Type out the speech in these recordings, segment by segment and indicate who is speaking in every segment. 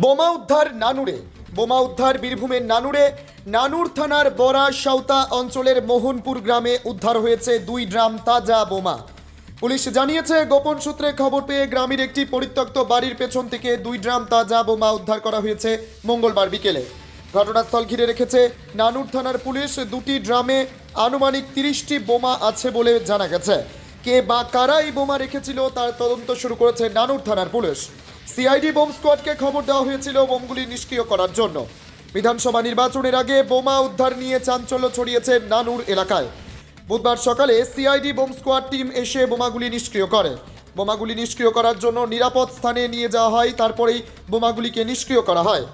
Speaker 1: বোমা উদ্ধার নানুরে। বোমা উদ্ধার বীরভূমের নানুরে। নানুর থানার বরা সাউতা অঞ্চলের মোহনপুর গ্রামে উদ্ধার হয়েছে দুই ড্রাম তাজা বোমা। পুলিশ জানিয়েছে, গোপন সূত্রে খবর পেয়ে গ্রামের একটি পরিত্যক্ত বাড়ির পেছন থেকে দুই ড্রাম তাজা বোমা উদ্ধার করা হয়েছে মঙ্গলবার বিকেলে। ঘটনাস্থল ঘিরে রেখেছে নানুর থানার পুলিশ। দুটি ড্রামে আনুমানিক তিরিশটি বোমা আছে বলে জানা গেছে। কে বা কারা এই বোমা রেখেছিল তার তদন্ত শুরু করেছে নানুর থানার পুলিশ। সিআইডি বোম স্কোয়াডকে খবর দেওয়া হয়েছিল বোমগুলি নিষ্ক্রিয় করার জন্য। বিধানসভা নির্বাচনের আগে বোমা উদ্ধার নিয়ে চাঞ্চল্য ছড়িয়েছে নানুর এলাকায়। বুধবার সকালে সিআইডি বোম স্কোয়াড টিম এসে বোমাগুলি নিষ্ক্রিয় করে। বোমাগুলি নিষ্ক্রিয় করার জন্য নিরাপদ স্থানে নিয়ে যাওয়া হয়, তারপরেই বোমাগুলিকে নিষ্ক্রিয় করা হয়।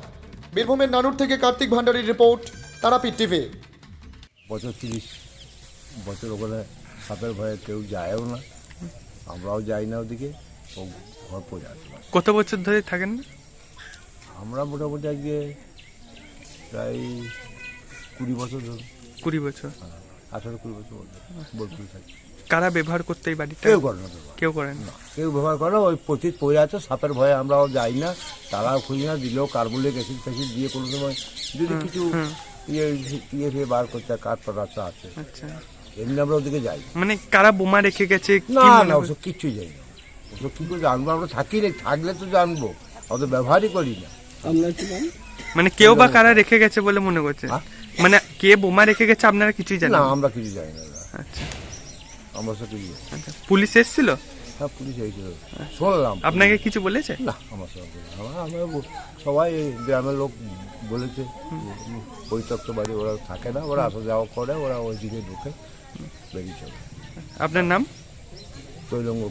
Speaker 1: বীরভূমের নানুর থেকে কার্তিক ভান্ডারীর রিপোর্ট, তারাপীঠ টিভি।
Speaker 2: বছর তিরিশ বছর ওখানে সাপের ভয়ে কেউ যায়ও না। আমরাও যাই না ওদিকে। ঘর পড়ে
Speaker 3: কত বছর ধরে থাকেন
Speaker 2: আমরা মোটামুটি আজকে প্রায় কুড়ি বছর ধরে।
Speaker 3: কুড়ি বছর।
Speaker 2: আঠারো কুড়ি বছর বলতে বোলপুর থাকি।
Speaker 3: কারা ব্যবহার করতে এই বাড়িটা?
Speaker 2: কেউ করে না
Speaker 3: কেউ করেন না।
Speaker 2: কেউ ব্যবহার করে না ওই পতিত পড়ে আছে সাপের ভয়ে আমরাও যাই না তারাও খুঁজি না দিলেও কার্বলিক অ্যাসিড ফ্যাসিড দিয়ে কোনো সময় যদি কিছু ইয়ে ইয়ে ফিয়ে বার করতে কাঠ পাতা আছে।
Speaker 3: আচ্ছা।
Speaker 2: এমনি আমরা ওদিকে যাই
Speaker 3: মানে কারা বোমা রেখে গেছে
Speaker 2: না না ওসব কিচ্ছুই যাই না। ওসব কি করে জানব? আমরা থাকি না থাকলে তো জানব। অত ব্যবহারই করি না।
Speaker 3: মানে কেউ বা কারা রেখে গেছে বলে মনে করছেন
Speaker 2: হ্যাঁ?
Speaker 3: মানে কে বোমা রেখে গেছে আপনারা কিছুই জানেন
Speaker 2: না
Speaker 3: না?
Speaker 2: আমরা কিছু জানি না
Speaker 3: আচ্ছা।
Speaker 2: আমরা সব কিছু জানি।
Speaker 3: আচ্ছা। পুলিশ এসেছিল?
Speaker 2: হ্যাঁ পুলিশ এসেছিল। শুনলাম।
Speaker 3: আপনাকে কিছু বলেছে?
Speaker 2: না আমার সঙ্গে না। আমরা আমরা ব- সবাই এই গ্রামের লোক বলেছে পরিত্যক্ত বাড়ি ওরা থাকে না ওরা আসা যাওয়া করে ওরা ওই দিকে ঢুকে বেরিয়ে চলে।
Speaker 3: আপনার নাম?
Speaker 2: তৈলঙ্গ